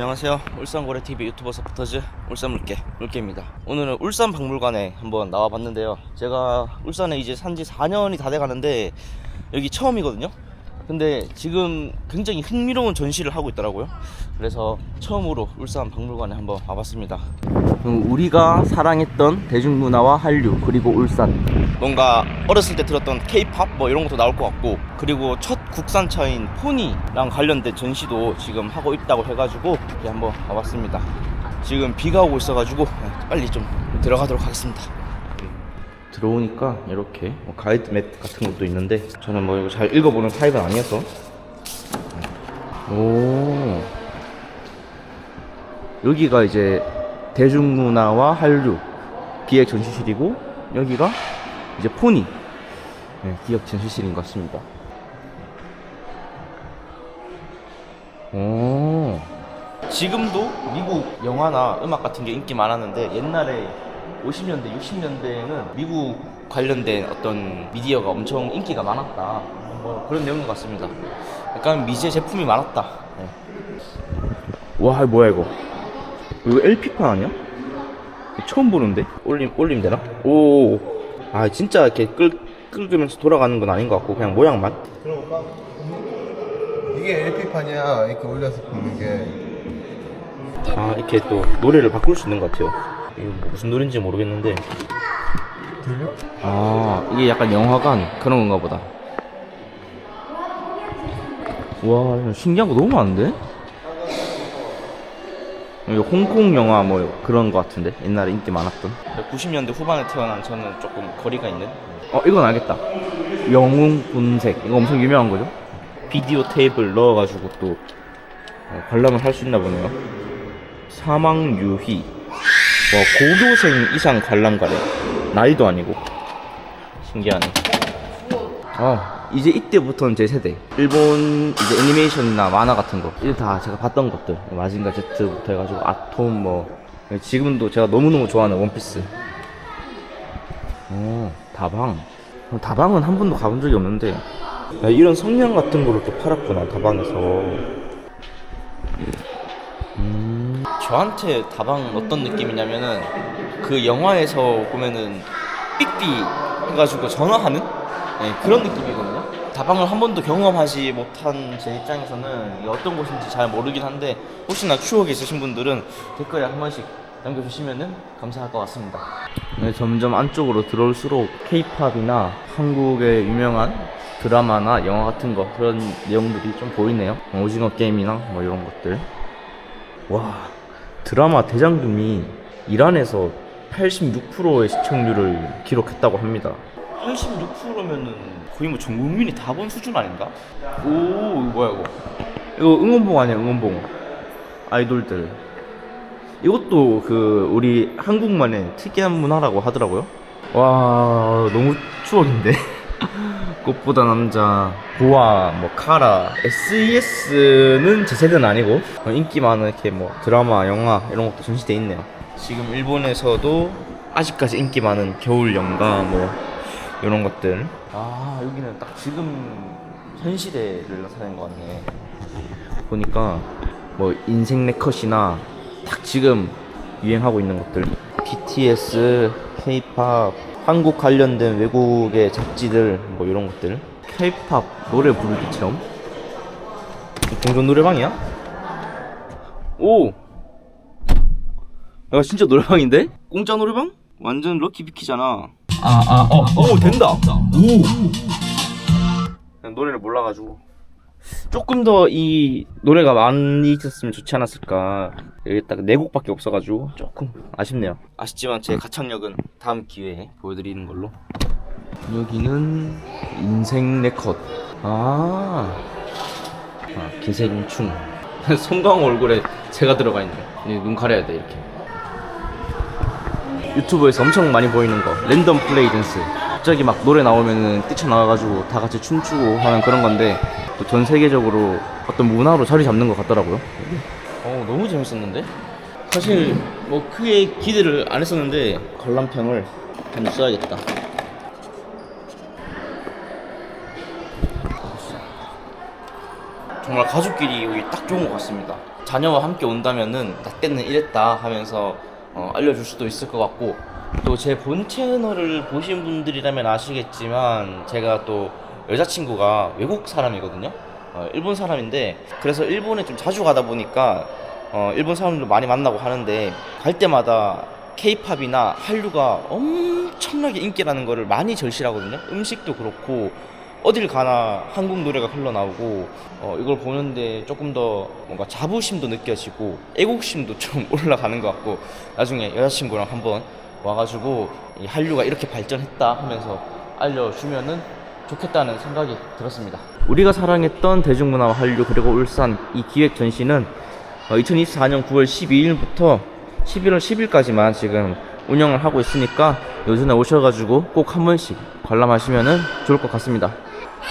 안녕하세요. 울산고래TV 유튜버 서포터즈 울산물개 물개입니다. 오늘은 울산 박물관에 한번 나와봤는데요. 제가 울산에 이제 산지 4년이 다 돼가는데 여기 처음이거든요. 근데 지금 굉장히 흥미로운 전시를 하고 있더라고요. 그래서 처음으로 울산 박물관에 한번 와봤습니다. 우리가 사랑했던 대중문화와 한류 그리고 울산 뭔가 어렸을 때 들었던 K-팝 뭐 이런 것도 나올 것 같고 그리고 첫 국산차인 포니랑 관련된 전시도 지금 하고 있다고 해가지고 한번 와봤습니다. 지금 비가 오고 있어가지고 빨리 좀 들어가도록 하겠습니다. 들어오니까 이렇게 뭐 가이드 맵 같은 것도 있는데 저는 뭐 이거 잘 읽어보는 타입은 아니어서. 오. 여기가 이제 대중문화와 한류 기획 전시실이고 여기가 이제 포니. 네, 기획 전시실인 것 같습니다. 오. 지금도 미국 영화나 음악 같은 게 인기 많았는데 옛날에 50년대, 60년대에는 미국 관련된 어떤 미디어가 엄청 인기가 많았다. 뭐 그런 내용인 것 같습니다. 약간 미제 제품이 많았다. 네. 와, 뭐야 이거? 이거 LP판 아니야? 처음 보는데? 올림, 올림 되나? 오, 아, 진짜 이렇게 끌, 끌면서 돌아가는 건 아닌 것 같고, 그냥 모양만? 들어볼까? 이게 LP판이야 이렇게 올려서 보는 게 아, 이렇게 또 노래를 바꿀 수 있는 것 같아요. 이거 뭐 무슨 노래인지 모르겠는데. 들려? 아, 이게 약간 영화관 그런 건가 보다. 와, 이거 신기한 거 너무 많은데? 이거 홍콩 영화 뭐 그런 거 같은데? 옛날에 인기 많았던. 90년대 후반에 태어난 저는 조금 거리가 있는. 어, 이건 알겠다. 영웅 분색. 이거 엄청 유명한 거죠? 비디오 테이프를 넣어가지고 또 어, 관람을 할 수 있나 보네요. 사망 유희. 와, 고교생 이상 관람가래. 나이도 아니고. 신기하네. 아, 이제 이때부터는 제 세대. 일본 이제 애니메이션이나 만화 같은 거. 이게 다 제가 봤던 것들. 마징가 Z부터 해가지고 아톰 뭐. 지금도 제가 너무너무 좋아하는 원피스. 어, 다방. 어, 다방은 한 번도 가본 적이 없는데. 야, 이런 성냥 같은 거를 또 팔았구나, 다방에서. 저한테 다방 어떤 느낌이냐면은 그 영화에서 보면은 삑삐 해가지고 전화하는 네, 그런 느낌이거든요. 다방을 한 번도 경험하지 못한 제 입장에서는 어떤 곳인지 잘 모르긴 한데 혹시나 추억이 있으신 분들은 댓글에 한 번씩 남겨주시면은 감사할 것 같습니다. 네, 점점 안쪽으로 들어올수록 K-팝이나 한국의 유명한 드라마나 영화 같은 거 그런 내용들이 좀 보이네요. 오징어 게임이나 뭐 이런 것들. 와 드라마 대장금이 이란에서 86%의 시청률을 기록했다고 합니다. 86%면은 거의 뭐 전 국민이 다 본 수준 아닌가? 오 뭐야 이거? 이거 응원봉 아니야 응원봉? 아이돌들. 이것도 그 우리 한국만의 특이한 문화라고 하더라고요. 와 너무 추억인데. 꽃보다 남자, 보아, 뭐 카라, SES는 제 세대는 아니고 어, 인기 많은 이렇게 뭐 드라마, 영화 이런 것도 전시돼 있네요. 지금 일본에서도 아직까지 인기 많은 겨울 연가 뭐 이런 것들. 아 여기는 딱 지금 현 시대를 나타낸 것 같네. 보니까 뭐 인생 네컷이나 딱 지금 유행하고 있는 것들. BTS, K-팝, 한국 관련된 외국의 잡지들 뭐 이런 것들. K-팝 노래 부르기 체험. 동전 노래방이야? 오. 야 진짜 노래방인데? 공짜 노래방? 완전 럭키 비키잖아. 아, 아, 어, 오, 된다. 오. 그냥 노래를 몰라가지고. 조금 더 이 노래가 많이 있었으면 좋지 않았을까. 여기 딱 네 곡밖에 없어가지고 조금 아쉽네요. 아쉽지만 제 가창력은 다음 기회에 보여드리는 걸로. 여기는 인생 네컷. 아, 아 기생충. 송강 얼굴에 제가 들어가 있네. 이눈 가려야 돼 이렇게. 유튜브에서 엄청 많이 보이는 거 랜덤 플레이 댄스 갑자기 막 노래 나오면은 뛰쳐나와가지고 다 같이 춤추고 하는 그런 건데 또 전 세계적으로 어떤 문화로 자리 잡는 것 같더라고요. 어 너무 재밌었는데? 사실 뭐 크게 기대를 안 했었는데 관람평을 한번 써야겠다. 정말 가족끼리 여기 딱 좋은 것 같습니다. 자녀와 함께 온다면은 나 때는 이랬다 하면서 어, 알려줄 수도 있을 것 같고 또 제 본 채널을 보신 분들이라면 아시겠지만 제가 또 여자친구가 외국 사람이거든요. 어, 일본 사람인데 그래서 일본에 좀 자주 가다 보니까 어, 일본 사람들 많이 만나고 하는데 갈 때마다 케이팝이나 한류가 엄청나게 인기라는 거를 많이 절실하거든요. 음식도 그렇고 어딜 가나 한국 노래가 흘러나오고 어, 이걸 보는데 조금 더 뭔가 자부심도 느껴지고 애국심도 좀 올라가는 것 같고 나중에 여자친구랑 한번 와가지고 이 한류가 이렇게 발전했다 하면서 알려주면은 좋겠다는 생각이 들었습니다. 우리가 사랑했던 대중문화와 한류 그리고 울산 이 기획 전시는 2024년 9월 12일부터 11월 10일까지만 지금 운영을 하고 있으니까 요즘에 오셔가지고 꼭 한 번씩 관람하시면은 좋을 것 같습니다.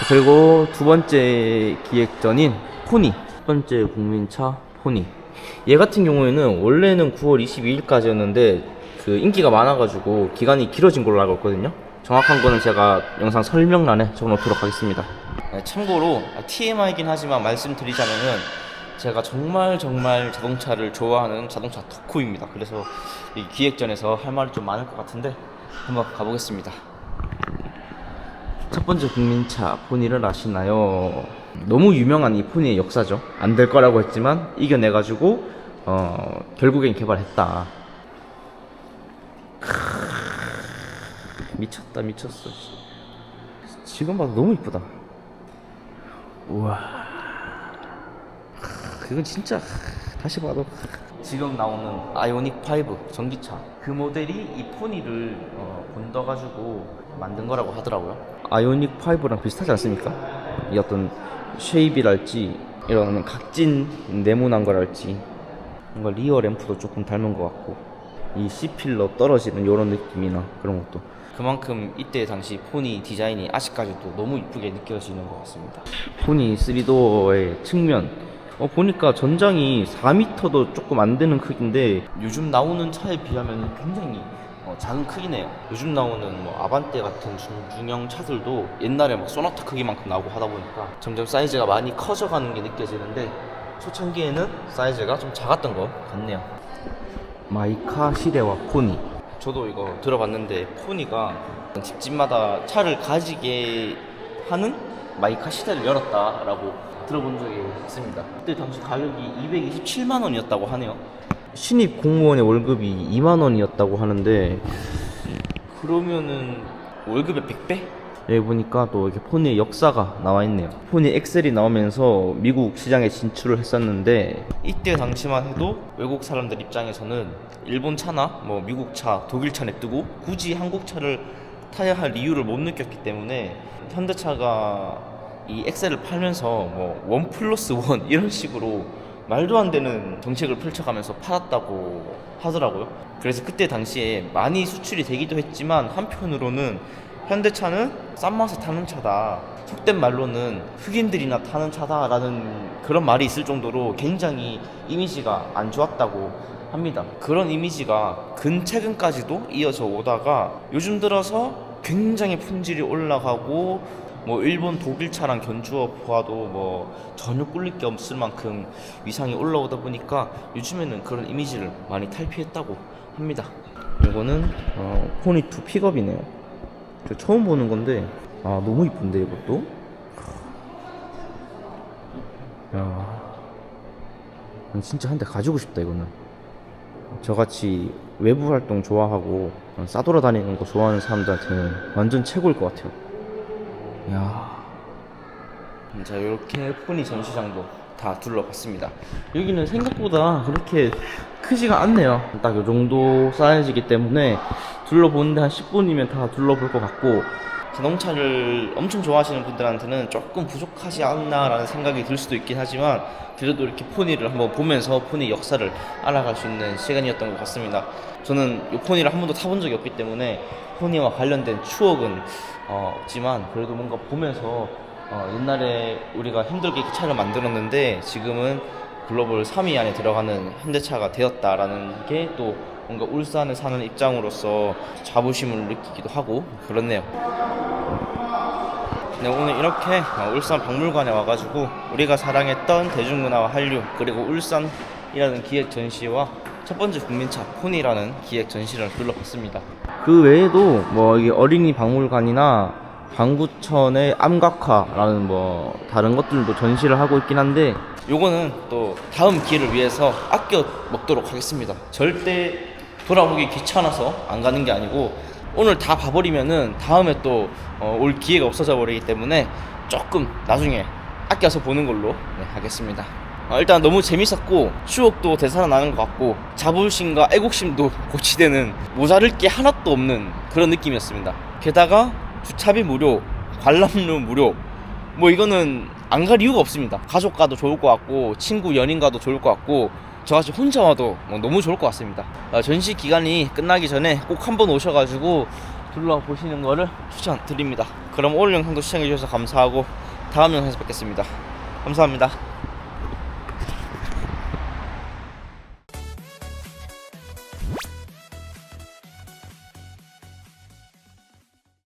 그리고 두 번째 기획전인 포니 첫 번째 국민차 포니 얘 같은 경우에는 원래는 9월 22일까지였는데 그 인기가 많아가지고 기간이 길어진 걸로 알고 있거든요. 정확한 거는 제가 영상 설명란에 적어놓도록 하겠습니다. 네, 참고로 TMI이긴 하지만 말씀드리자면은 제가 정말 정말 자동차를 좋아하는 자동차 덕후입니다. 그래서 이 기획전에서 할 말이 좀 많을 것 같은데 한번 가보겠습니다. 첫 번째 국민차 포니를 아시나요? 너무 유명한 이 포니의 역사죠. 안 될 거라고 했지만 이겨내가지고 어, 결국엔 개발했다. 크으, 미쳤다 미쳤어. 지금 봐도 너무 이쁘다. 우와. 그건 진짜 다시 봐도 지금 나오는 아이오닉 5 전기차 그 모델이 이 포니를 어, 본떠 가지고 만든 거라고 하더라고요. 아이오닉 5랑 비슷하지 않습니까? 이 어떤 쉐입이랄지 이런 각진 네모난 거랄지 뭔가 리어 램프도 조금 닮은 것 같고 이 C필러 떨어지는 이런 느낌이나 그런 것도 그만큼 이때 당시 포니 디자인이 아직까지도 너무 이쁘게 느껴지는 것 같습니다. 포니 3도어의 측면 어, 보니까 전장이 4m도 조금 안 되는 크기인데 요즘 나오는 차에 비하면 굉장히 어, 작은 크기네요. 요즘 나오는 뭐 아반떼 같은 중, 중형 차들도 옛날에 막 소나타 크기만큼 나오고 하다 보니까 점점 사이즈가 많이 커져가는 게 느껴지는데 초창기에는 사이즈가 좀 작았던 것 같네요. 마이카 시레와 포니. 저도 이거 들어봤는데 포니가 집집마다 차를 가지게 하는 마이카 시대를 열었다라고 들어본 적이 있습니다. 그때 당시 가격이 227만 원이었다고 하네요. 신입 공무원의 월급이 2만 원이었다고 하는데 그러면은 월급의 100배? 여기 보니까 또 이렇게 포니의 역사가 나와 있네요. 포니 엑셀이 나오면서 미국 시장에 진출을 했었는데 이때 당시만 해도 외국 사람들 입장에서는 일본 차나 뭐 미국 차, 독일 차 냅두고 굳이 한국 차를 타야 할 이유를 못 느꼈기 때문에 현대차가 이 엑셀을 팔면서 뭐 원 플러스 원 이런 식으로 말도 안 되는 정책을 펼쳐가면서 팔았다고 하더라고요. 그래서 그때 당시에 많이 수출이 되기도 했지만 한편으로는 현대차는 싼 맛에 타는 차다. 속된 말로는 흑인들이나 타는 차다라는 그런 말이 있을 정도로 굉장히 이미지가 안 좋았다고 합니다. 그런 이미지가 근최근까지도 이어져 오다가 요즘 들어서 굉장히 품질이 올라가고 뭐 일본 독일 차랑 견주어 보아도 뭐 전혀 꿀릴 게 없을 만큼 위상이 올라오다 보니까 요즘에는 그런 이미지를 많이 탈피했다고 합니다. 이거는 어, 포니2 픽업이네요. 저 처음 보는 건데 아 너무 이쁜데 이것도. 야, 진짜 한 대 가지고 싶다 이거는. 저같이 외부 활동 좋아하고 싸돌아 다니는 거 좋아하는 사람들한테는 완전 최고일 것 같아요. 야. 자, 이렇게 포니 전시장도 다 둘러봤습니다. 여기는 생각보다 그렇게 크지가 않네요. 딱 이 정도 사이즈이기 때문에 둘러보는데 한 10분이면 다 둘러볼 것 같고 자동차를 엄청 좋아하시는 분들한테는 조금 부족하지 않나라는 생각이 들 수도 있긴 하지만 그래도 이렇게 포니를 한번 보면서 포니 역사를 알아갈 수 있는 시간이었던 것 같습니다. 저는 이 포니를 한 번도 타본 적이 없기 때문에 포니와 관련된 추억은 어, 없지만 그래도 뭔가 보면서 어, 옛날에 우리가 힘들게 그 차를 만들었는데 지금은 글로벌 3위 안에 들어가는 현대차가 되었다라는 게 또 뭔가 울산에 사는 입장으로서 자부심을 느끼기도 하고 그렇네요. 네, 오늘 이렇게 어, 울산 박물관에 와가지고 우리가 사랑했던 대중문화와 한류 그리고 울산이라는 기획 전시와 첫 번째 국민차 폰이라는 기획 전시를 둘러봤습니다. 그 외에도 뭐 어린이 박물관이나 방구천의 암각화라는 뭐 다른 것들도 전시를 하고 있긴 한데 요거는 또 다음 기회를 위해서 아껴 먹도록 하겠습니다. 절대 돌아오기 귀찮아서 안 가는 게 아니고 오늘 다 봐버리면은 다음에 또 올 기회가 없어져 버리기 때문에 조금 나중에 아껴서 보는 걸로 네, 하겠습니다. 어, 일단 너무 재밌었고 추억도 되살아나는 것 같고 자부심과 애국심도 고취되는 모자랄 게 하나도 없는 그런 느낌이었습니다. 게다가 주차비 무료, 관람료 무료, 뭐 이거는 안 갈 이유가 없습니다. 가족 가도 좋을 것 같고 친구 연인 가도 좋을 것 같고 저같이 혼자 와도 뭐 너무 좋을 것 같습니다. 어, 전시 기간이 끝나기 전에 꼭 한번 오셔가지고 둘러보시는 거를 추천드립니다. 그럼 오늘 영상도 시청해주셔서 감사하고 다음 영상에서 뵙겠습니다. 감사합니다.